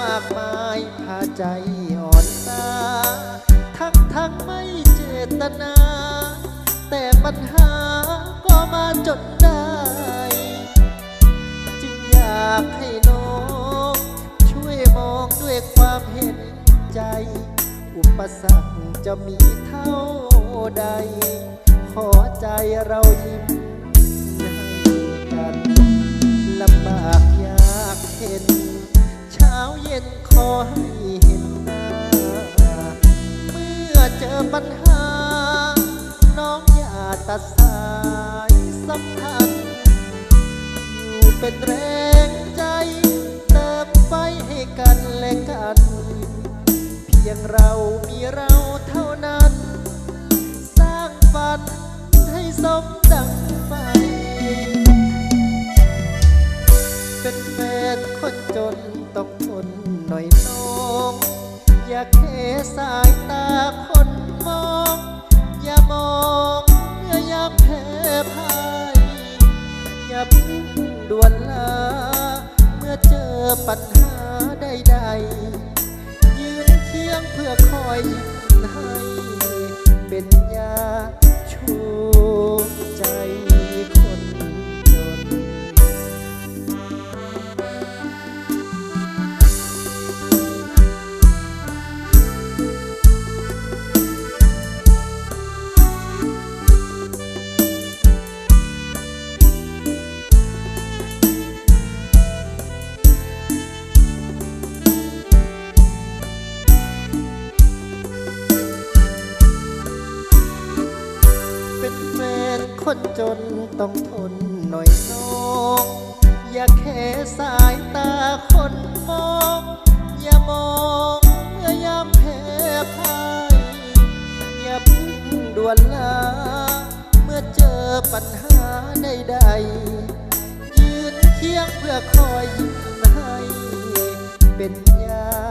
มากมายพาใจอ่อนตา ทั้งทั้งไม่เจตนา แต่ปัญหาก็มาจนได้ จึงอยากให้น้อง ช่วยมองด้วยความเห็นใจ อุปสรรคจะมีเท่าใด ขอใจเรายิ้ม ให้เห็นหน้า เมื่อเจอปัญหา น้องอย่าตัดสายสัมพันธ์อยู่เป็นแรงใจ เติมไฟให้กันและกัน เพียงเรามีเราเท่านั้น สร้างฝันให้สมดังไฟเป็นแฟนคนจน สายตาคนมอง อย่ามองเมื่อยามแพ้พ่ายอย่าพึ่งด่วนลา เมื่อเจอปัญหาใดๆยืนเคียงเพื่อคอยยิ้มให้เป็น คนจนต้องทนหน่อยน้องอย่าแค่สายตาคนมอง อย่ามองเมื่อยามแพ้พ่ายอย่าพึ่งด่วนลา เมื่อเจอปัญหาใดๆยืนเคียงเพื่อคอยยิ้มให้เป็นยา